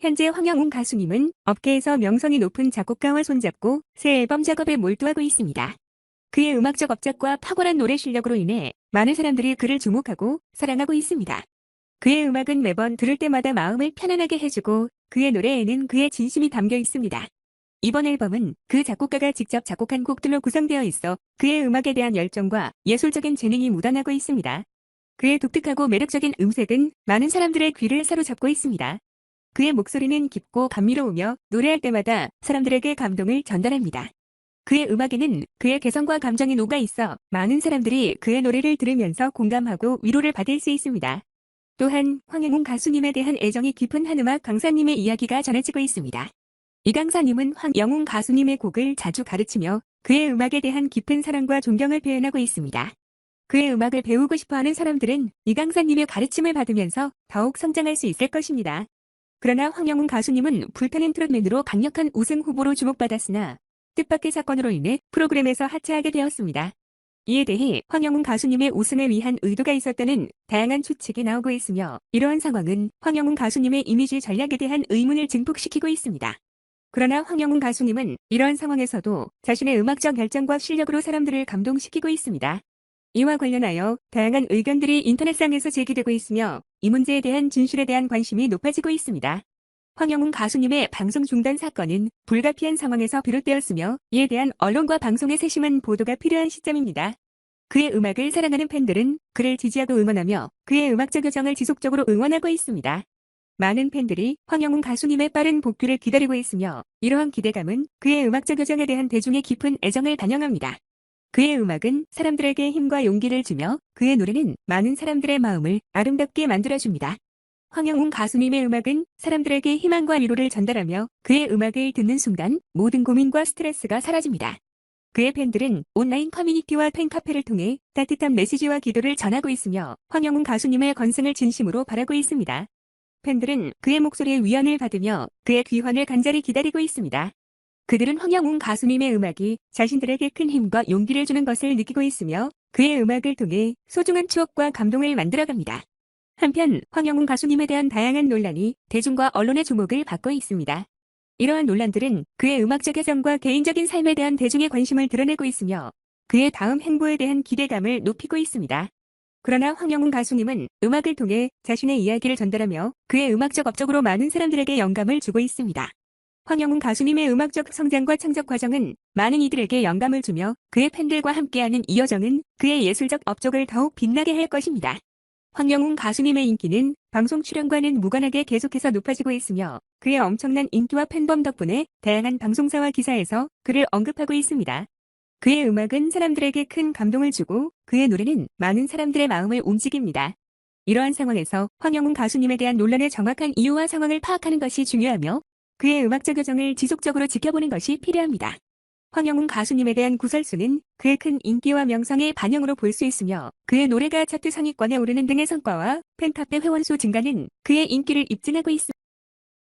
현재 황영웅 가수님은 업계에서 명성이 높은 작곡가와 손잡고 새 앨범 작업에 몰두하고 있습니다. 그의 음악적 업적과 탁월한 노래 실력으로 인해 많은 사람들이 그를 주목하고 사랑하고 있습니다. 그의 음악은 매번 들을 때마다 마음을 편안하게 해주고 그의 노래에는 그의 진심이 담겨 있습니다. 이번 앨범은 그 작곡가가 직접 작곡한 곡들로 구성되어 있어 그의 음악에 대한 열정과 예술적인 재능이 묻어나고 있습니다. 그의 독특하고 매력적인 음색은 많은 사람들의 귀를 사로잡고 있습니다. 그의 목소리는 깊고 감미로우며 노래할 때마다 사람들에게 감동을 전달합니다. 그의 음악에는 그의 개성과 감정이 녹아 있어 많은 사람들이 그의 노래를 들으면서 공감하고 위로를 받을 수 있습니다. 또한 황영웅 가수님에 대한 애정이 깊은 한음악 강사님의 이야기가 전해지고 있습니다. 이 강사님은 황영웅 가수님의 곡을 자주 가르치며 그의 음악에 대한 깊은 사랑과 존경을 표현하고 있습니다. 그의 음악을 배우고 싶어하는 사람들은 이 강사님의 가르침을 받으면서 더욱 성장할 수 있을 것입니다. 그러나 황영웅 가수님은 불타는 트롯맨으로 강력한 우승 후보로 주목받았으나 뜻밖의 사건으로 인해 프로그램에서 하차하게 되었습니다. 이에 대해 황영웅 가수님의 우승을 위한 의도가 있었다는 다양한 추측이 나오고 있으며 이러한 상황은 황영웅 가수님의 이미지 전략에 대한 의문을 증폭시키고 있습니다. 그러나 황영웅 가수님은 이러한 상황에서도 자신의 음악적 열정과 실력으로 사람들을 감동시키고 있습니다. 이와 관련하여 다양한 의견들이 인터넷상에서 제기되고 있으며 이 문제에 대한 진실에 대한 관심이 높아지고 있습니다. 황영웅 가수님의 방송 중단 사건은 불가피한 상황에서 비롯되었으며 이에 대한 언론과 방송의 세심한 보도가 필요한 시점입니다. 그의 음악을 사랑하는 팬들은 그를 지지하고 응원하며 그의 음악적 여정을 지속적으로 응원하고 있습니다. 많은 팬들이 황영웅 가수님의 빠른 복귀를 기다리고 있으며 이러한 기대감은 그의 음악적 여정에 대한 대중의 깊은 애정을 반영합니다. 그의 음악은 사람들에게 힘과 용기를 주며 그의 노래는 많은 사람들의 마음을 아름답게 만들어줍니다. 황영웅 가수님의 음악은 사람들에게 희망과 위로를 전달하며 그의 음악을 듣는 순간 모든 고민과 스트레스가 사라집니다. 그의 팬들은 온라인 커뮤니티와 팬카페를 통해 따뜻한 메시지와 기도를 전하고 있으며 황영웅 가수님의 건승을 진심으로 바라고 있습니다. 팬들은 그의 목소리에 위안을 받으며 그의 귀환을 간절히 기다리고 있습니다. 그들은 황영웅 가수님의 음악이 자신들에게 큰 힘과 용기를 주는 것을 느끼고 있으며 그의 음악을 통해 소중한 추억과 감동을 만들어갑니다. 한편 황영웅 가수님에 대한 다양한 논란이 대중과 언론의 주목을 받고 있습니다. 이러한 논란들은 그의 음악적 애정과 개인적인 삶에 대한 대중의 관심을 드러내고 있으며 그의 다음 행보에 대한 기대감을 높이고 있습니다. 그러나 황영웅 가수님은 음악을 통해 자신의 이야기를 전달하며 그의 음악적 업적으로 많은 사람들에게 영감을 주고 있습니다. 황영웅 가수님의 음악적 성장과 창작 과정은 많은 이들에게 영감을 주며 그의 팬들과 함께하는 이 여정은 그의 예술적 업적을 더욱 빛나게 할 것입니다. 황영웅 가수님의 인기는 방송 출연과는 무관하게 계속해서 높아지고 있으며 그의 엄청난 인기와 팬덤 덕분에 다양한 방송사와 기사에서 그를 언급하고 있습니다. 그의 음악은 사람들에게 큰 감동을 주고 그의 노래는 많은 사람들의 마음을 움직입니다. 이러한 상황에서 황영웅 가수님에 대한 논란의 정확한 이유와 상황을 파악하는 것이 중요하며 그의 음악적 여정을 지속적으로 지켜보는 것이 필요합니다. 황영웅 가수님에 대한 구설수는 그의 큰 인기와 명성의 반영으로 볼 수 있으며 그의 노래가 차트 상위권에 오르는 등의 성과와 팬카페 회원수 증가는 그의 인기를 입증하고 있습니다.